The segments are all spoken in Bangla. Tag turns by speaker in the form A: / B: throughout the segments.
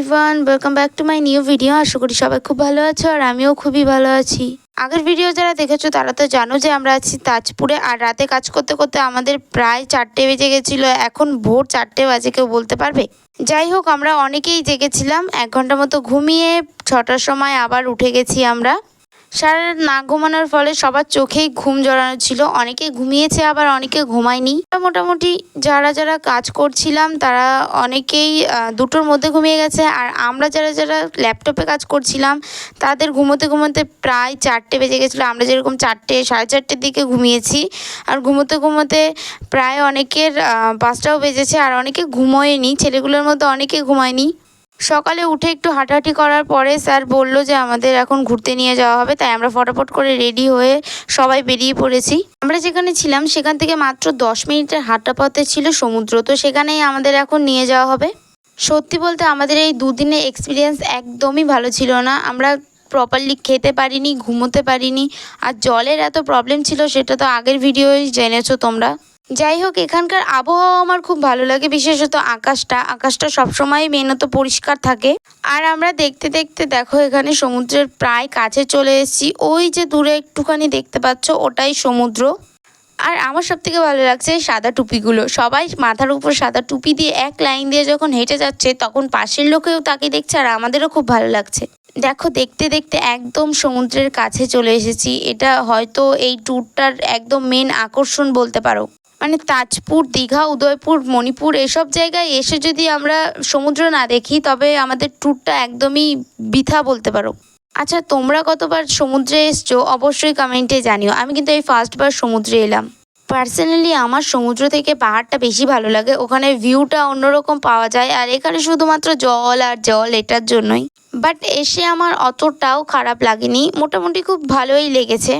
A: Everyone welcome back to my new video আশা করি সবাই খুব ভালো আছো আর আমিও খুবই ভালো আছি। আগের ভিডিও যারা দেখেছ তারা তো জানো যে আমরা আছি তাজপুরে আর রাতে কাজ করতে করতে আমাদের প্রায় চারটে বেজে গেছিল। এখন ভোর চারটে বাজে, কেউ বলতে পারবে? যাই হোক, আমরা অনেকেই জেগেছিলাম। এক ঘণ্টা মতো ঘুমিয়ে ছটার সময় আবার উঠে গেছি আমরা। সারা রাত না ঘুমানোর ফলে সবার চোখেই ঘুম জড়ানো ছিল। অনেকে ঘুমিয়েছে, আবার অনেকে ঘুমায়নি। মোটামুটি যারা যারা কাজ করছিলাম, তারা অনেকেই দুটোর মধ্যে ঘুমিয়ে গেছে। আর আমরা যারা যারা ল্যাপটপে কাজ করছিলাম, তাদের ঘুমোতে ঘুমোতে প্রায় চারটে বেজে গেছিল। আমরা যেরকম চারটে, সাড়ে চারটের দিকে ঘুমিয়েছি। আর ঘুমোতে ঘুমোতে প্রায় অনেকের পাঁচটাও বেজেছে। আর অনেকে ঘুমোয়নি, ছেলেগুলোর মধ্যে অনেকে ঘুমায়নি। সকালে উঠে একটু হাঁটাহাঁটি করার পরে স্যার বলল যে আমাদের এখন ঘুরতে নিয়ে যাওয়া হবে, তাই আমরা ফটাফট করে রেডি হয়ে সবাই বেরিয়ে পড়েছি। আমরা যেখানে ছিলাম সেখান থেকে মাত্র দশ মিনিটের হাঁটা পথে ছিল সমুদ্র, তো সেখানেই আমাদের এখন নিয়ে যাওয়া হবে। সত্যি বলতে আমাদের এই দুদিনের এক্সপিরিয়েন্স একদমই ভালো ছিল না। আমরা প্রপারলি খেতে পারিনি, ঘুমোতে পারিনি, আর জলের এত প্রবলেম ছিল সেটা তো আগের ভিডিওই জেনেছো তোমরা। যাই হোক, এখানকার আবহাওয়া আমার খুব ভালো লাগে, বিশেষত আকাশটা। আকাশটা সবসময় মেনত পরিষ্কার থাকে। আর আমরা দেখতে দেখতে দেখো, এখানে সমুদ্রের প্রায় কাছে চলে এসেছি। ওই যে দূরে একটুখানি দেখতে পাচ্ছ, ওটাই সমুদ্র। আর আমার সব থেকে ভালো লাগছে সাদা টুপিগুলো। সবাই মাথার উপর সাদা টুপি দিয়ে এক লাইন দিয়ে যখন হেঁটে যাচ্ছে, তখন পাশের লোকেও তাকে দেখছে আর আমাদেরও খুব ভালো লাগছে। দেখো, দেখতে দেখতে একদম সমুদ্রের কাছে চলে এসেছি। এটা হয়তো এই ট্যুরটার একদম মেন আকর্ষণ বলতে পারো। মানে তাজপুর, দীঘা, উদয়পুর, মণিপুর এসব জায়গায় এসে যদি আমরা সমুদ্র না দেখি, তবে আমাদের ট্যুরটা একদমই বৃথা বলতে পারো। আচ্ছা তোমরা কতবার সমুদ্রে এসছো? অবশ্যই কমেন্টে জানিও। আমি কিন্তু এই ফার্স্টবার সমুদ্রে এলাম। পার্সোনালি আমার সমুদ্র থেকে পাহাড়টা বেশি ভালো লাগে। ওখানে ভিউটা অন্যরকম পাওয়া যায় আর এখানে শুধুমাত্র জল আর জল এটার জন্যই। বাট এসে আমার অতটাও খারাপ লাগেনি। মোটামুটি খুব ভালোই লেগেছে।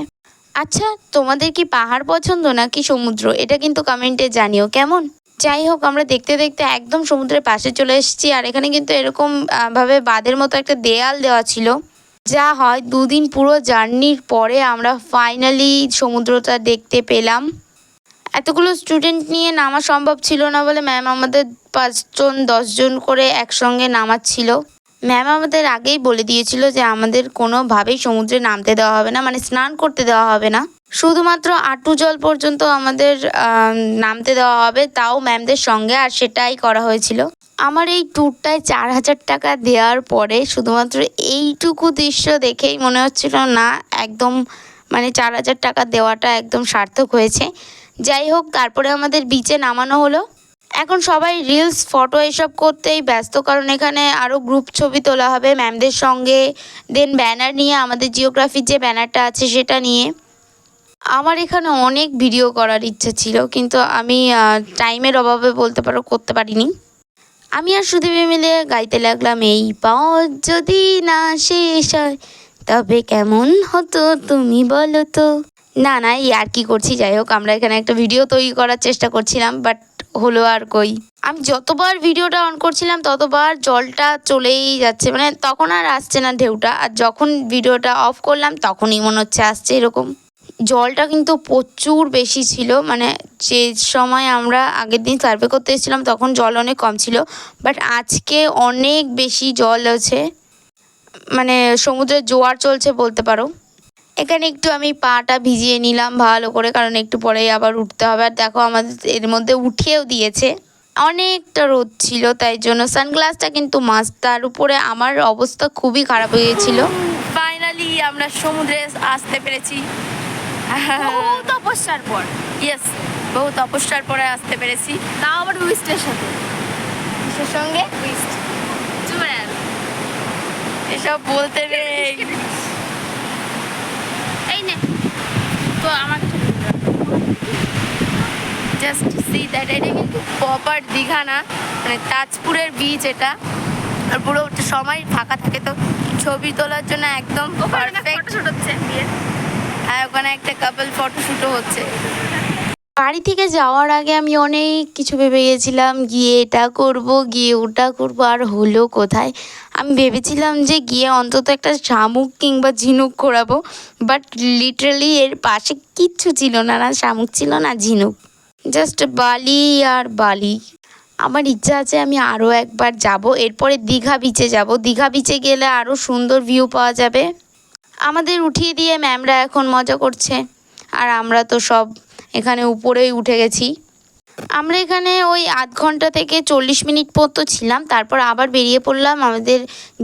A: আচ্ছা তোমাদের কি পাহাড় পছন্দ নাকি সমুদ্র? এটা কিন্তু কমেন্টে জানিও, কেমন? যাই হোক, আমরা দেখতে দেখতে একদম সমুদ্রের পাশে চলে এসেছি আর এখানে কিন্তু এরকম ভাবে বাঁধের মতো একটা দেয়াল দেওয়া ছিল। যা হয় দুদিন পুরো জার্নির পরে আমরা ফাইনালি সমুদ্রটা দেখতে পেলাম। এতগুলো স্টুডেন্ট নিয়ে নামা সম্ভব ছিল না বলে ম্যাম আমাদের পাঁচজন, দশজন করে একসঙ্গে নামাচ্ছিল। ম্যাম আমাদের আগেই বলে দিয়েছিল যে আমাদের কোনোভাবেই সমুদ্রে নামতে দেওয়া হবে না মানে স্নান করতে দেওয়া হবে না। শুধুমাত্র আটু জল পর্যন্ত আমাদের নামতে দেওয়া হবে, তাও ম্যামদের সঙ্গে, আর সেটাই করা হয়েছিল। আমার এই ট্যুরটায় চার হাজার টাকা দেওয়ার পরে শুধুমাত্র এইটুকু দৃশ্য দেখেই মনে হচ্ছিল, না, একদম মানে চার হাজার টাকা দেওয়াটা একদম সার্থক হয়েছে। যাই হোক, তারপরে আমাদের বিচে নামানো হলো। এখন সবাই রিলস ফটো এসব করতেই ব্যস্ত, কারণ এখানে আরও গ্রুপ ছবি তোলা হবে ম্যামদের সঙ্গে। দেন ব্যানার নিয়ে, আমাদের জিওগ্রাফির যে ব্যানারটা আছে সেটা নিয়ে। আমার এখানে অনেক ভিডিও করার ইচ্ছা ছিল, কিন্তু আমি টাইমের অভাবে বলতে পারো, করতে পারিনি। আমি আর সুদীপে মিলে গাইতে লাগলাম, এই পথ যদি না শেষ হয়, তবে কেমন হতো তুমি বলো তো? না না, এই আর কি করছি, যাই হোক, আমরা এখানে একটা ভিডিও তৈরি করার চেষ্টা করছিলাম বাট হলো আর কই। আমি যতবার ভিডিওটা অন করছিলাম, ততবার জলটা চলেই যাচ্ছে মানে তখন আর আসছে না ঢেউটা, আর যখন ভিডিওটা অফ করলাম, তখনই মনে হচ্ছে আসছে এরকম। জলটা কিন্তু প্রচুর বেশি ছিল মানে যে সময় আমরা আগের দিন সার্ভে করতে এসেছিলাম, তখন জল অনেক কম ছিল বাট আজকে অনেক বেশি জল আছে মানে সমুদ্রের জোয়ার চলছে বলতে পারো। এখানে একটু আমি পাটা ভিজিয়ে নিলাম ভালো করে কারণ একটু পরেই আবার উঠতে হবে। আর দেখো আমাদের এর মধ্যে উঠিয়েও দিয়েছে। অনেকটা রোদ ছিল তাই জন্য সানগ্লাসটা কিন্তু মাস্ট তার উপরে আমার অবস্থা খুবই খারাপ হয়ে গেছিল
B: ফাইনালি আমরা সমুদ্রে আসতে পেরেছি।
C: বহু তপস্যার পর।
B: ইয়েস বহু তপস্যার পরে আসতে পেরেছি।
C: তাও আবার উইস্টের সাথে।
B: কিসের সঙ্গে?
C: উইস্ট
B: এসব বলতে নেই
C: এই নে তো আমার
B: জাস্ট সি দ্যাট এটা কিন্তু প্রপার দীঘা না মানে তাজপুরের বিচ এটা। আর পুরো সময় ফাঁকা থাকে তো ছবি তোলার জন্য একদম পারফেক্ট
C: হচ্ছে
B: আর ওখানে একটা কাপল ফটোশুটও হচ্ছে।
A: বাড়ি থেকে যাওয়ার আগে আমি অনেক কিছু ভেবে গেছিলাম, গিয়ে এটা করব, গিয়ে ওটা করব, আর হলো কোথায়? আমি ভেবেছিলাম যে গিয়ে অন্তত একটা শামুক কিংবা ঝিনুক ঘোরাবো বাট লিটারালি এর পাশে কিচ্ছু ছিল না না শামুক ছিল, না ঝিনুক। জাস্ট বালি আর বালি। আমার ইচ্ছা আছে আমি আরও একবার যাব, এরপরে দীঘা বিচে যাব। দীঘা বিচে গেলে আরও সুন্দর ভিউ পাওয়া যাবে। আমাদের উঠিয়ে দিয়ে ম্যামরা এখন মজা করছে। আর আমরা তো সব এখানে উপরেই উঠে গেছি। আমরা এখানে ওই আধ ঘণ্টা থেকে চল্লিশ মিনিট পর্যন্ত ছিলাম, তারপর আবার বেরিয়ে পড়লাম। আমাদের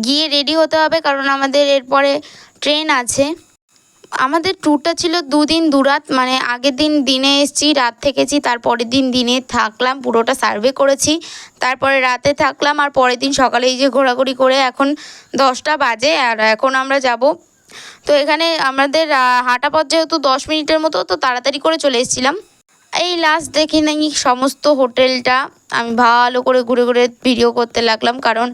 A: গিয়ে রেডি হতে হবে, কারণ আমাদের এরপরে ট্রেন আছে। আমাদের ট্যুরটা ছিল দুদিন দুরাত মানে আগের দিন দিনে এসেছি, রাত থেকেছি তারপরের দিন দিনে থাকলাম, পুরোটা সার্ভে করেছি। তারপরে রাতে থাকলাম, আর পরের দিন সকালে এই যে ঘোরাঘুরি করে এখন দশটা বাজে, আর এখন আমরা যাব তো এখানে আমাদের হাঁটা পথ যেহেতু দশ মিনিটের মতো, তো তাড়াতাড়ি করে চলে এসেছিলাম। এই লাস্ট দেখে নাকি সমস্ত হোটেলটা। আমি ভালো করে ঘুরে ঘুরে ভিডিও করতে লাগলাম, কারণ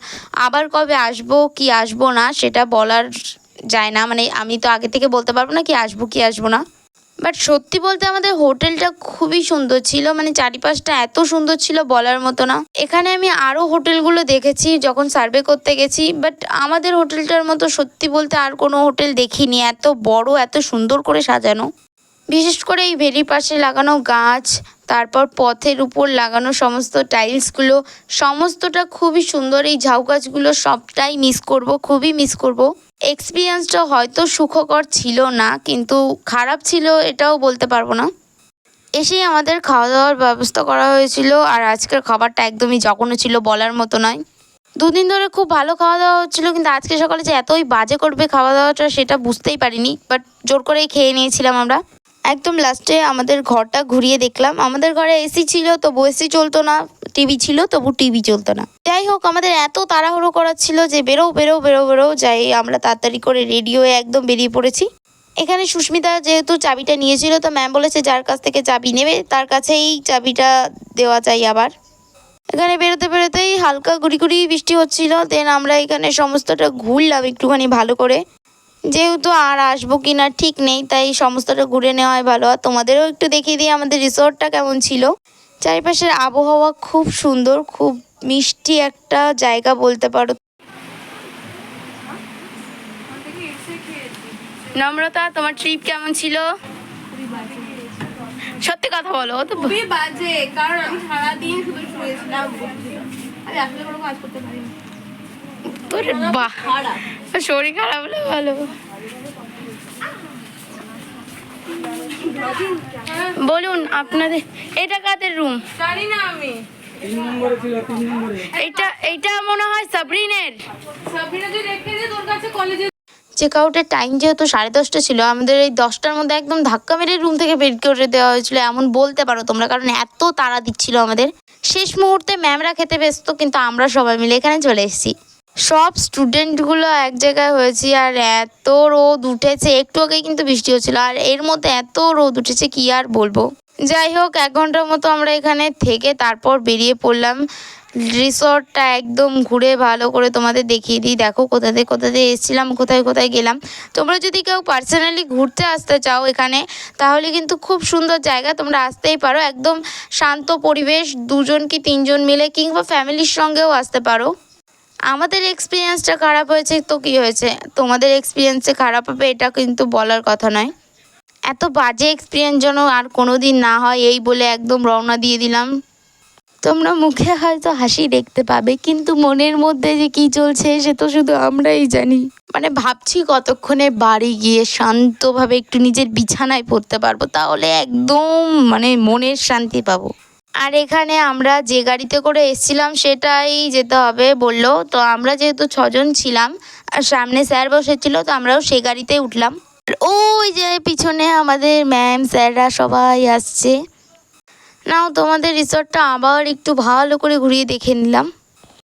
A: আবার কবে আসব, কি আসব না, সেটা বলার যায় না। মানে আমি তো আগে থেকে বলতে পারব না কি আসব কি আসব না। বাট সত্যি বলতে আমাদের হোটেলটা খুবই সুন্দর ছিল মানে চারিপাশটা এত সুন্দর ছিল বলার মতো না। এখানে আমি আরও হোটেলগুলো দেখেছি, যখন সার্ভে করতে গেছি, বাট আমাদের হোটেলটার মতো সত্যি বলতে আর কোনো হোটেল দেখিনি, এত বড়, এত সুন্দর করে সাজানো। বিশেষ করে এই ভেরির পাশে লাগানো গাছ, তারপর পথের উপর লাগানো সমস্ত টাইলসগুলো, সমস্তটা খুবই সুন্দর। এই ঝাউ গাছগুলো সবটাই মিস করব, খুবই মিস করব। এক্সপিরিয়েন্সটা হয়তো সুখকর ছিল না, কিন্তু খারাপ ছিল এটাও বলতে পারব না। এসেই আমাদের খাওয়া দাওয়ার ব্যবস্থা করা হয়েছিল, আর আজকের খাবারটা একদমই জঘন্য ছিল বলার মতো নয়। দুদিন ধরে খুব ভালো খাওয়া দাওয়া হচ্ছিল, কিন্তু আজকে সকালে যে এতই বাজে করবে খাওয়া দাওয়াটা সেটা বুঝতেই পারিনি বাট জোর করেই খেয়ে নিয়েছিলাম আমরা। একদম লাস্টে আমাদের ঘরটা ঘুরিয়ে দেখলাম। আমাদের ঘরে এসি ছিল তবু এসি চলতো না। টিভি ছিল, তবু টিভি চলতো না। যাই হোক, আমাদের এত তাড়াহুড়ো করার ছিল যে বেরো বেরো বেরো বেরো যাই আমরা তাড়াতাড়ি করে রেডি একদম বেরিয়ে পড়েছি। এখানে সুস্মিতা যেহেতু চাবিটা নিয়েছিল, তো ম্যাম বলেছে যার কাছ থেকে চাবি নেবে, তার কাছেই চাবিটা দেওয়া চাই আবার। এখানে বেরোতে বেরোতেই হালকা গুড়ি গুড়ি বৃষ্টি হচ্ছিল দেন আমরা এখানে সমস্তটা ঘুরলাম একটুখানি ভালো করে। যেহেতু আর আসব কি না ঠিক নেই, তাই সমস্তটা ঘুরে নেওয়াই ভালো। আর তোমাদেরও একটু দেখিয়ে দিই আমাদের রিসোর্টটা কেমন ছিল। চারিপাশের আবহাওয়া খুব সুন্দর খুব মিষ্টি একটা জায়গা বলতে পারো।
B: নম্রতা তোমার ট্রিপ কেমন ছিল? সত্যি কথা বলো তো
C: খুবই বাজে কারণ আমি সারাদিন শুধু শুয়েছিলাম। আমি আসলে কোনো কাজ করতে পারিনি।
B: তোরে বাহ শরীর খারাপ হলে ভালো। বলুন আপনাদের এটা কাদের রুম
C: জানি না আমি
B: এটা এটা মনে হয় সাবরিনের।
C: সাবিনা যে রেখে দিয়ে তোর কাছে কলেজে
A: চেক আউটের টাইম যেহেতু সাড়ে দশটা ছিল আমাদের এই দশটার মধ্যে একদম ধাক্কা মেরে রুম থেকে বের করে দেওয়া হয়েছিল এমন বলতে পারো তোমরা কারণ এত তাড়া দিচ্ছিল আমাদের। শেষ মুহূর্তে ম্যামরা খেতে ব্যস্ত কিন্তু আমরা সবাই মিলে এখানে চলে এসেছি। সব স্টুডেন্টগুলো এক জায়গায় হয়েছি আর এত রোদ উঠেছে। একটু আগে কিন্তু বৃষ্টি হচ্ছিল আর এর মধ্যে এত রোদ উঠেছে কি আর বলব। যাই হোক, এক ঘণ্টার মতো আমরা এখানে থেকে তারপর বেরিয়ে পড়লাম। রিসর্টটা একদম ঘুরে ভালো করে তোমাদের দেখিয়ে দিই। দেখো কোথা থেকে কোথা থেকে এসেছিলাম, কোথায় কোথায় গেলাম। তোমরা যদি কেউ পার্সোনালি ঘুরতে আসতে চাও এখানে, তাহলে কিন্তু খুব সুন্দর জায়গা। তোমরা আসতেই পারো। একদম শান্ত পরিবেশ, দুজন কি তিনজন মিলে কিংবা ফ্যামিলির সঙ্গেও আসতে পারো। আমাদের এক্সপিরিয়েন্সটা খারাপ হয়েছে, তো কি হয়েছে? তোমাদের এক্সপিরিয়েন্সে খারাপ হবে, এটা কিন্তু বলার কথা নয়। এত বাজে এক্সপিরিয়েন্স যেন আর কোনো দিন না হয়, এই বলে একদম রওনা দিয়ে দিলাম। তোমরা মুখে হয়তো হাসি দেখতে পাবে, কিন্তু মনের মধ্যে যে কি চলছে, সে তো শুধু আমরাই জানি। মানে ভাবছি কতক্ষণে বাড়ি গিয়ে শান্তভাবে একটু নিজের বিছানায় পড়তে পারব, তাহলে একদম মানে মনের শান্তি পাবো। আর এখানে আমরা যে গাড়িতে করে এসেছিলাম সেটাই যেতে হবে বলল। তো আমরা যেহেতু ছজন ছিলাম, আর সামনে স্যার বসেছিল, তো আমরাও সেই গাড়িতে উঠলাম। ওই যে পিছনে আমাদের ম্যাম স্যাররা সবাই আসছে। নাও, তোমাদের রিসর্টটা আবার একটু ভালো করে ঘুরিয়ে দেখে নিলাম।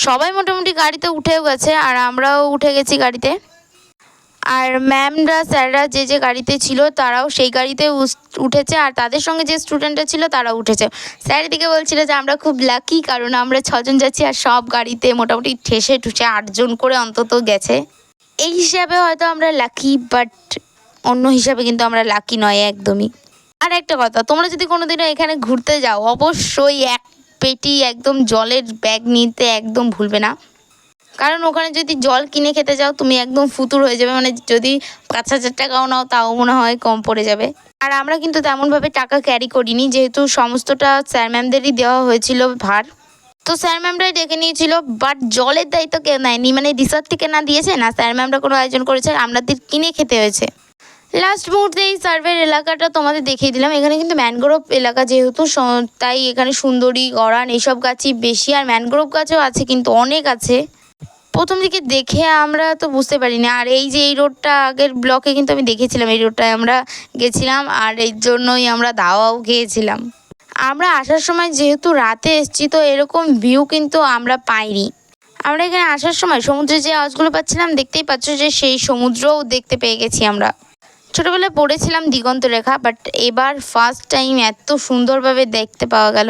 A: সবাই মোটামুটি গাড়িতে উঠেও গেছে, আর আমরাও উঠে গেছি গাড়িতে। আর ম্যামরা, স্যাররা যে যে গাড়িতে ছিল তারাও সেই গাড়িতে উঠেছে আর তাদের সঙ্গে যে স্টুডেন্টরা ছিল তারাও উঠেছে। স্যার দিকে বলছিল যে, আমরা খুব লাকি কারণ আমরা ছজন যাচ্ছি আর সব গাড়িতে মোটামুটি ঠেসে ঠুসে আটজন করে অন্তত গেছে। এই হিসাবে হয়তো আমরা লাকি বাট অন্য হিসাবে কিন্তু আমরা লাকি নয় একদমই। আর একটা কথা, তোমরা যদি কোনোদিনও এখানে ঘুরতে যাও, অবশ্যই এক পেটি একদম জলের ব্যাগ নিতে একদম ভুলবে না। কারণ ওখানে যদি জল কিনে খেতে যাও, তুমি একদম ফুতুর হয়ে যাবে। মানে যদি পাঁচ হাজার টাকাও নাও, তাও মনে হয় কম পড়ে যাবে। আর আমরা কিন্তু তেমনভাবে টাকা ক্যারি করিনি, যেহেতু সমস্তটা স্যার ম্যামদেরই দেওয়া হয়েছিল ভার। তো স্যার ম্যামরাই ডেকে নিয়েছিল বাট জলের দায়িত্ব কেউ নেয়নি? মানে রিসর্ট থেকে না দিয়েছে? না স্যার ম্যামরা কোনো আয়োজন করেছে? আমাদের কিনে খেতে হয়েছে। লাস্ট মুহূর্তে এই সার্ভের এলাকাটা তোমাদের দেখিয়ে দিলাম। এখানে কিন্তু ম্যানগ্রোভ এলাকা যেহেতু তাই এখানে সুন্দরী গড়ান এইসব গাছই বেশি। আর ম্যানগ্রোভ গাছও আছে, কিন্তু অনেক আছে। প্রথম দিকে দেখে আমরা তো বুঝতে পারিনি। আর এই যে এই রোডটা আগের ব্লকে কিন্তু আমি দেখেছিলাম, এই রোডটায় আমরা গেছিলাম আর এই জন্যই আমরা দাওয়াও খেয়েছিলাম। আমরা আসার সময় যেহেতু রাতে এসেছি, তো এরকম ভিউ কিন্তু আমরা পাইনি। আমরা এখানে আসার সময় সমুদ্রে যে আওয়াজগুলো পাচ্ছিলাম, দেখতেই পাচ্ছ যে সেই সমুদ্রও দেখতে পেয়ে গেছি আমরা। ছোটোবেলায় পড়েছিলাম দিগন্ত রেখা বাট এবার ফার্স্ট টাইম এত সুন্দরভাবে দেখতে পাওয়া গেল।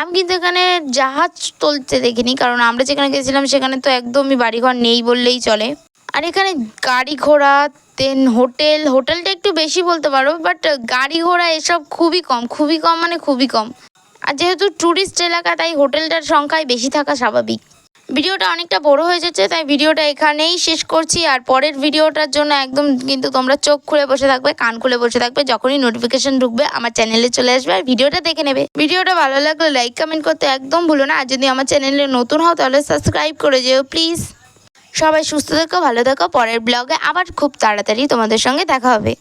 A: আমি কিন্তু এখানে জাহাজ তুলতে দেখিনি, কারণ আমরা যেখানে গেছিলাম সেখানে তো একদমই বাড়িঘর নেই বললেই চলে। আর এখানে গাড়ি ঘোড়া দেন হোটেল, হোটেলটা একটু বেশি বলতে পারো বাট গাড়ি ঘোড়া এসব খুবই কম খুবই কম মানে খুবই কম। আর যেহেতু ট্যুরিস্ট এলাকা, তাই হোটেলটার সংখ্যায় বেশি থাকা স্বাভাবিক। ভিডিওটা অনেকটা বড় হয়ে যাচ্ছে, তাই ভিডিওটা এখানেই শেষ করছি। আর পরের ভিডিওটার জন্য একদম কিন্তু তোমরা চোখ খুলে বসে থাকবে, কান খুলে বসে থাকবে, যখনই নোটিফিকেশন ঢুকবে আমার চ্যানেলে চলে আসবে আর ভিডিওটা দেখে নেবে। ভিডিওটা ভালো লাগলে লাইক কমেন্ট করতে একদম ভুলো না। আর যদি আমার চ্যানেলে নতুন হও তাহলে সাবস্ক্রাইব করে যেও প্লিজ সবাই সুস্থ থেকো, ভালো থেকো। পরের ব্লগে আবার খুব তাড়াতাড়ি তোমাদের সঙ্গে দেখা হবে।